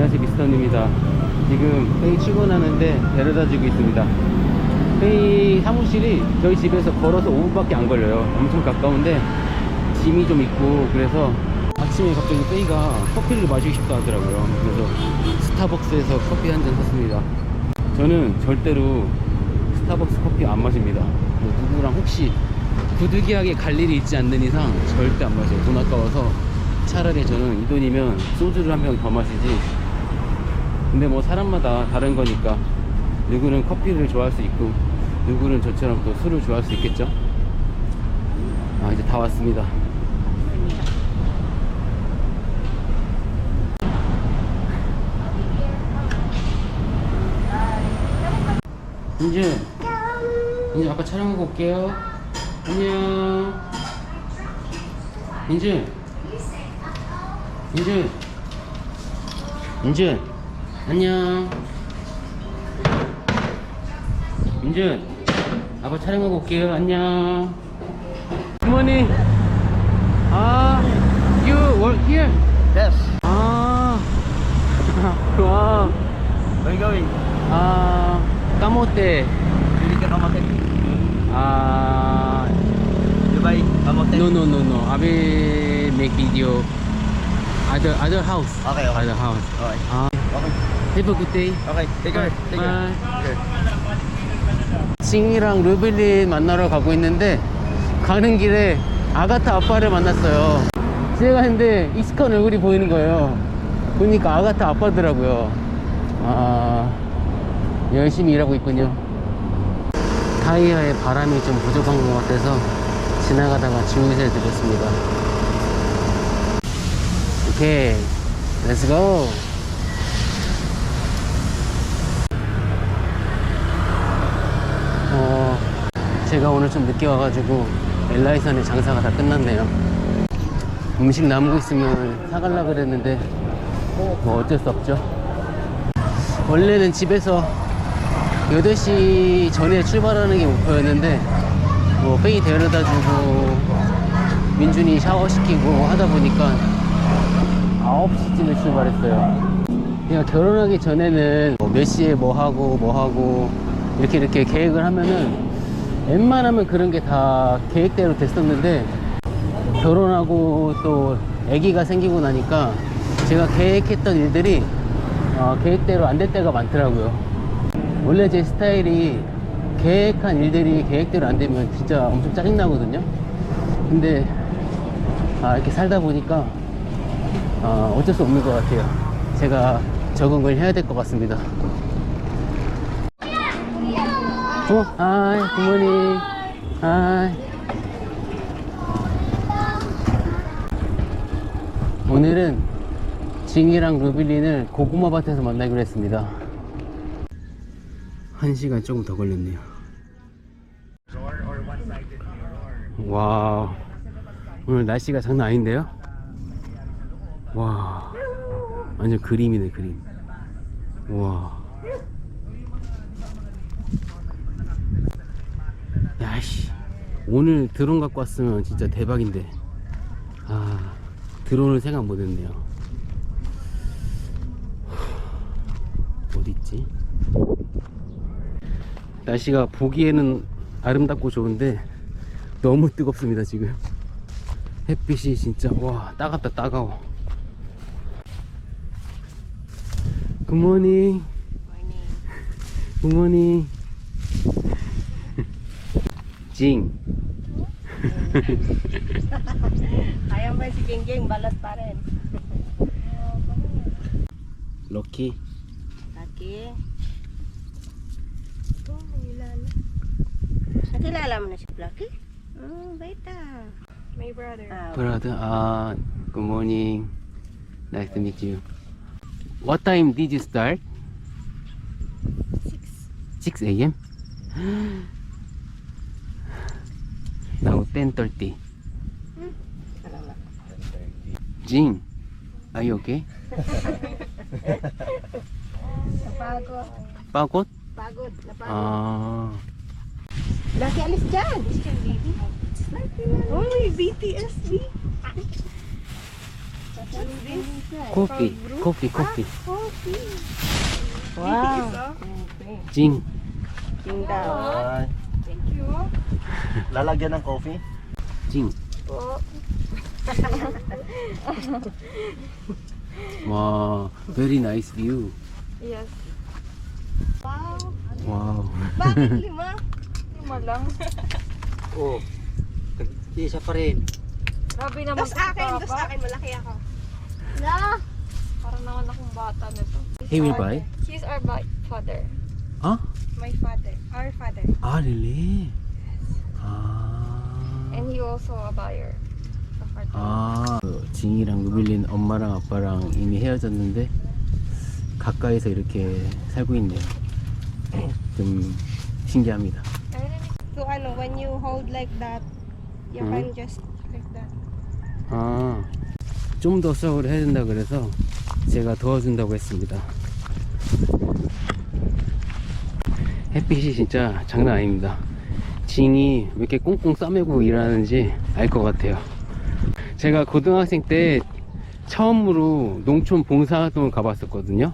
안녕하세요 미스터입니다. 지금 회의 출근하는데 데려다 주고 있습니다. 회의 사무실이 저희 집에서 걸어서 5분밖에 안 걸려요. 엄청 가까운데 짐이 좀 있고 그래서 아침에 갑자기 페이가 커피를 마시고 싶다 하더라고요. 그래서 스타벅스에서 커피 한 잔 샀습니다. 저는 절대로 스타벅스 커피 안 마십니다. 뭐 누구랑 혹시 부득이하게 갈 일이 있지 않는 이상 절대 안 마셔요. 돈 아까워서 차라리 저는 이 돈이면 소주를 한 병 더 마시지 근데 뭐 사람마다 다른 거니까 누구는 커피를 좋아할 수 있고 누구는 저처럼 또 술을 좋아할 수 있겠죠? 아 이제 다 왔습니다. 민준 민준 아까 촬영하고 올게요. 안녕. 민준 민준 민준 안녕 민준 아빠 촬영하고 올게요 안녕 굿모닝 아 you work here Yes. 아 와. Where you going? 아 까모테 ka kamote. 아 Dubai, kamote. no no no no I will make video other other house Okay, okay. other house Okay. 아. Have a good day Okay. Take care. Take care. Bye. Care. 징이랑 루빌린 만나러 가고 있는데 가는 길에 아가타 아빠를 만났어요 제가 했는데 익숙한 얼굴이 보이는 거예요 보니까 아가타 아빠더라고요 아 열심히 일하고 있군요 타이어에 바람이 좀 부족한 것 같아서 지나가다가 주유소에 들렸습니다 오케이 렛츠고 어, 제가 오늘 좀 늦게 와가지고 엘라이선의 장사가 다 끝났네요. 음식 남고 있으면 사갈라 그랬는데 뭐 어쩔 수 없죠. 원래는 집에서 8시 전에 출발하는 게 목표였는데 뭐 페이 데려다 주고 민준이 샤워시키고 하다 보니까 9시쯤에 출발했어요. 그냥 결혼하기 전에는 뭐 몇 시에 뭐 하고 뭐 하고 이렇게 이렇게 계획을 하면은 웬만하면 그런 게 다 계획대로 됐었는데 결혼하고 또 아기가 생기고 나니까 제가 계획했던 일들이 어, 계획대로 안 될 때가 많더라고요. 원래 제 스타일이 계획한 일들이 계획대로 안 되면 진짜 엄청 짜증나거든요. 근데 아, 이렇게 살다 보니까 어, 어쩔 수 없는 것 같아요. 제가 적응을 해야 될 것 같습니다. 어, 하이, 굿모닝. 하이. 오늘은 징이랑 루빌린을 고구마 밭에서 만나기로 했습니다. 한 시간 조금 더 걸렸네요. 와, 오늘 날씨가 장난 아닌데요? 와, 완전 그림이네, 그림. 와. 야씨. 오늘 드론 갖고 왔으면 진짜 대박인데. 아 드론을 생각 못했네요. 어디있지? 날씨가 보기에는 아름답고 좋은데 너무 뜨겁습니다 지금. 햇빛이 진짜 와 따갑다 따가워. 굿모닝 굿모닝 Jing. Ayam mo si Jing balat pa rin. Loki. Loki. Ito, nakilala. Nakilala mo na si Loki? Hmm, oh, baita. My brother. Ah, brother, ah, good morning. Nice to meet you. What time did you start? 6 6 a.m. Now 10:30. Hmm? Jing, are you okay? Napagod. Pagod? Pagod, napagod. Ah. Laki alis dyan. Oh, may BTS B. Coffee, coffee, ah, coffee. Coffee. Wow. Jing. Jing daw. Thank you. Lalagyan ng coffee? Ching. Wow, very nice view. Yes. Wow. Wow. Bakit lima? Lima lang. Oo. Oh, isa pa rin. Grabe naman. Dos akin, dos akin. Malaki ako. Na? Parang naman akong bata nito. He will buy? He's our father. Huh? My father. Our father. Ah, really? 아. And he also a buyer. of. 아, 그 징이랑 루빌린 엄마랑 아빠랑 이미 헤어졌는데 가까이서 이렇게 살고 있네요. 좀 신기합니다. So ano, when you hold like that, you Mhm. can just like that. 아, 좀 더 수확을 해야 된다 그래서 제가 도와준다고 했습니다. 햇빛이 진짜 장난 아닙니다. 징이 왜 이렇게 꽁꽁 싸매고 일하는지 알 것 같아요. 제가 고등학생 때 처음으로 농촌 봉사활동을 가봤었거든요.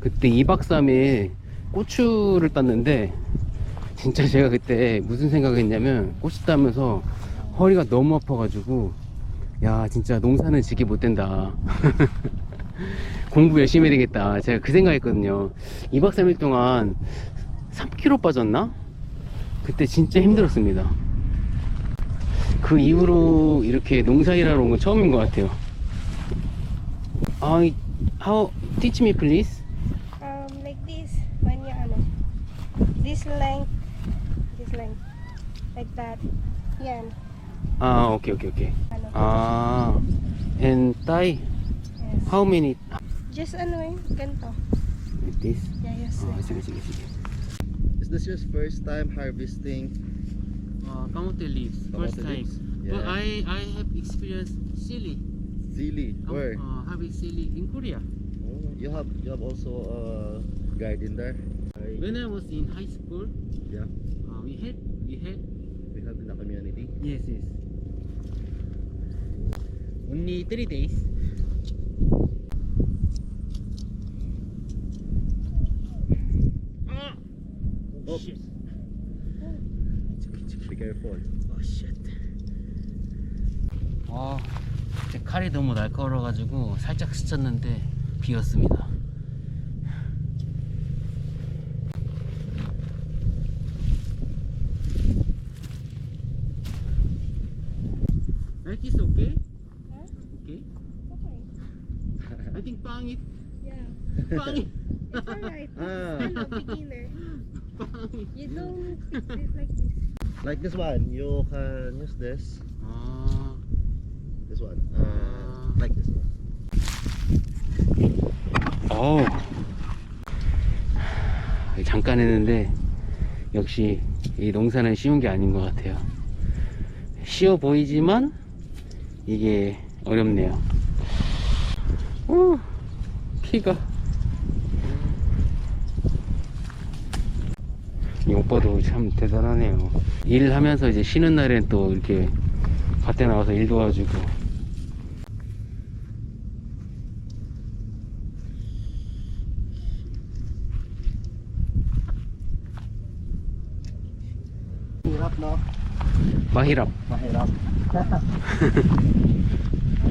그때 2박 3일 고추를 땄는데 진짜 제가 그때 무슨 생각을 했냐면 고추 따면서 허리가 너무 아파가지고 야 진짜 농사는 지게 못 된다 공부 열심히 해야 되겠다 제가 그 생각했거든요 2박 3일 동안 3kg 빠졌나? 그때 진짜 힘들었습니다 그 이후로 이렇게 농사일하러 온 건 처음인 것 같아요 아, how teach me please Um, like this. When you ano, this length, this length, like that. Yan. 아 오케이 오케이 오케이 Ano, 아 and tie yes. how many Just ano eh, ganito. like this Yeah, yes. 아 sige sige sige Is this your first time harvesting? Uh, kamote leaves, Kamote first time. leaves? But I I have experienced chili. Chili, Where? Uh, having chili in Korea. Oh, you have you have also a garden there. When I was in high school, Yeah. uh, we had we had We have in the community. yes yes. Only three days. 제 칼이 너무 날카로워가지고 살짝 스쳤는데 비었습니다. Like this okay? Huh? Okay. Okay. I think pangit. Yeah. Pangit. It's alright. Ah. Ano, beginner. pangit. You don't fix it like this. Like this one, you can use this. 아, This one. Uh, like this one. 어우. 잠깐 했는데 역시 이 농사는 쉬운 게 아닌 것 같아요. 쉬워 보이지만 이게 어렵네요. 오, 키가. 이 오빠도 참 대단하네요. 일하면서 이제 쉬는 날엔 또 이렇게 밭에 나와서 일 도와주고. Hirap, no? 마히랍. Mahirap.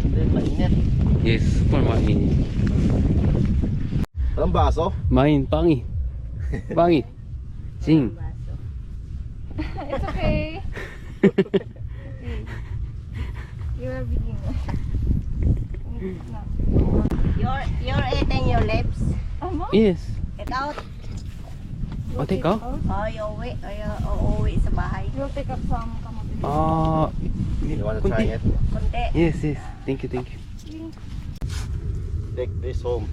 And then mainit. Yes, super main. Parang baso. 마인 빵이. 빵이. 징. It's okay. You're a beginner. No. You're, you're eating your lips. Ano? Yes. Get out. 어, 될까? Oh, you uwi. Oh, you uuwi sa bahay. You'll pick up some kamote. 아, You wanna try it? Kunti. Yes, yes. Thank you, thank you. Take this home.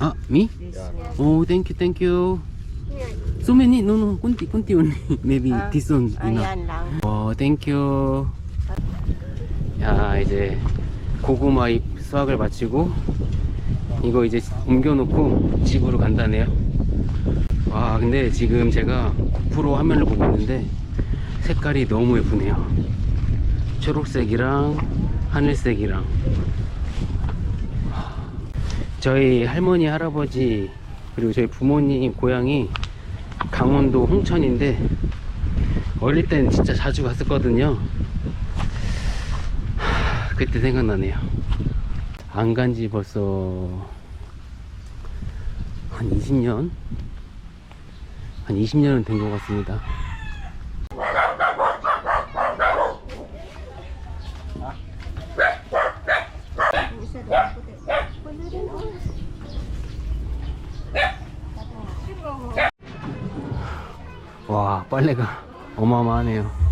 아, me? Yeah. Oh, thank you, thank you. Here. So many, no, no, kunti, kunti only. Maybe Ah, this one. Ayan lang. 어, 땡큐. 야, 이제 고구마 잎 수확을 마치고 이거 이제 옮겨놓고 집으로 간다네요. 와, 근데 지금 제가 고프로 화면을 보고 있는데 색깔이 너무 예쁘네요. 초록색이랑 하늘색이랑. 저희 할머니, 할아버지, 그리고 저희 부모님 고향이 강원도 홍천인데, 어릴 땐 진짜 자주 갔었거든요. 하, 그때 생각나네요. 안 간 지 벌써 한 20년? 한 20년은 된 것 같습니다. 빨래가 어마어마하네요.